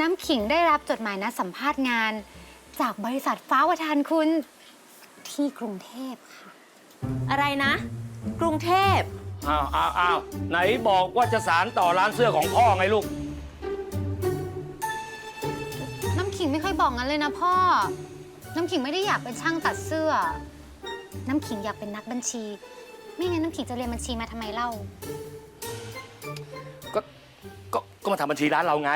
น้ำขิงได้รับจดหมายนัดสัมภาษณ์งาน จากบริษัทฟ้าวทานคุณ ที่กรุงเทพค่ะ อะไรนะ กรุงเทพ อ้าวอ้าวอ้าวไหนบอกว่าจะสารต่อร้านเสื้อของพ่อไงลูก น้ำขิงไม่เคยบอกงั้นเลยนะพ่อ น้ำขิงไม่ได้อยากเป็นช่างตัดเสื้อ น้ำขิงอยากเป็นนักบัญชี ไม่งั้นน้ำขิงจะเรียนบัญชีมาทำไมเล่า ก็ก็ก็ มาทำบัญชีร้านเราไง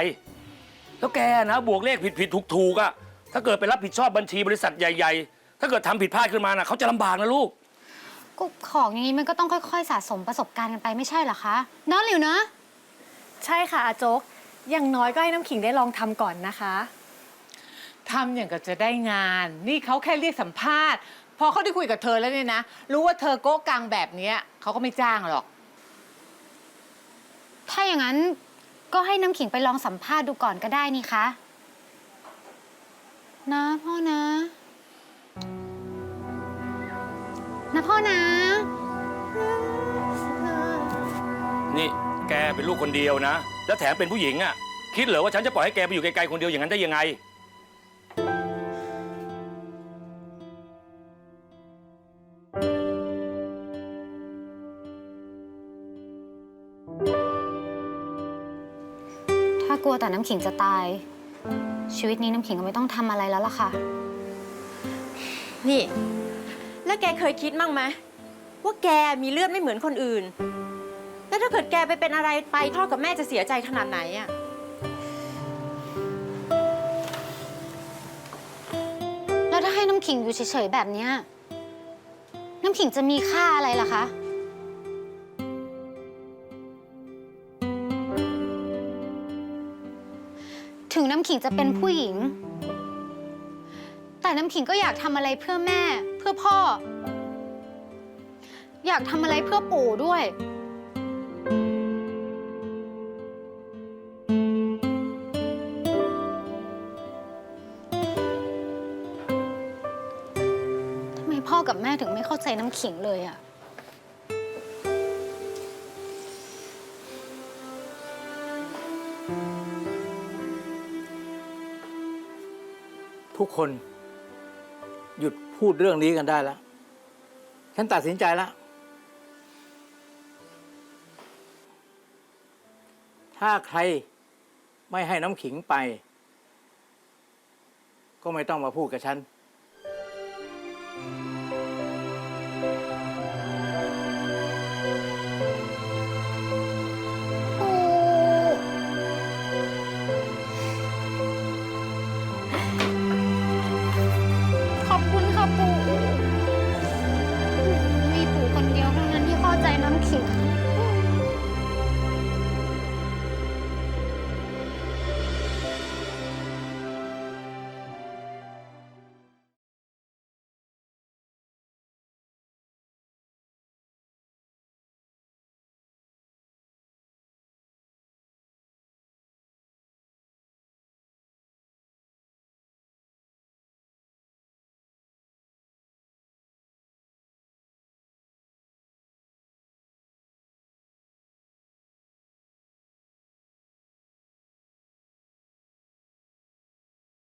แล้วแกนะบวกเลขผิดผิดถูกถูกๆอะถ้าเกิดไปรับผิดชอบบัญชีบริษัทใหญ่ ๆ ถ้าเกิดทำผิดพลาดขึ้นมานะเขาจะลำบากนะลูก ก็ของอย่างนี้มันก็ต้องค่อย ๆ สะสมประสบการณ์กันไปไม่ใช่เหรอคะน้องหลิวเนอะใช่ค่ะอาโจ๊กอย่างน้อยก็ให้น้ำขิงได้ลองทำก่อนนะคะ ทำอย่างกับจะได้งาน นี่เขาแค่เรียกสัมภาษณ์ พอเขาได้คุยกับเธอแล้วเนี่ยนะ รู้ว่าเธอโก้กังแบบเนี้ยเขาก็ไม่จ้างหรอก ถ้าอย่างนั้น ก็ให้น้ำขิงไปลองสัมภาษณ์ดูก่อนก็ได้นี่คะ นะพ่อนะ นะพ่อนะ นี่แกเป็นลูกคนเดียวนะ แล้วแถมเป็นผู้หญิงอะคิดเหรอว่าฉันจะปล่อยให้แกไปอยู่ไกลๆคนเดียวอย่างนั้นได้ยังไงากลัวแต่น้ำขิงจะตาย ชีวิตนี้น้ำขิงก็ไม่ต้องทำอะไรแล้วล่ะค่ะ นี่ แล้วแกเคยคิดมั่งไหมว่าแกมีเลือดไม่เหมือนคนอื่น แล้วถ้าเกิดแกไปเป็นอะไรไปพ่อกับแม่จะเสียใจขนาดไหนอะแล้วถ้าให้น้ำขิงอยู่เฉยๆแบบเนี้ยน้ำขิงจะมีค่าอะไรล่ะคะ ถึงน้ำขิงจะเป็นผู้หญิง แต่น้ำขิงก็อยากทำอะไรเพื่อแม่ เพื่อพ่อ อยากทำอะไรเพื่อปู่ด้วย ทำไมพ่อกับแม่ถึงไม่เข้าใจน้ำขิงเลยอะ ทุกคนหยุดพูดเรื่องนี้กันได้แล้ว ฉันตัดสินใจแล้ว ถ้าใครไม่ให้น้ำขิงไป ก็ไม่ต้องมาพูดกับฉัน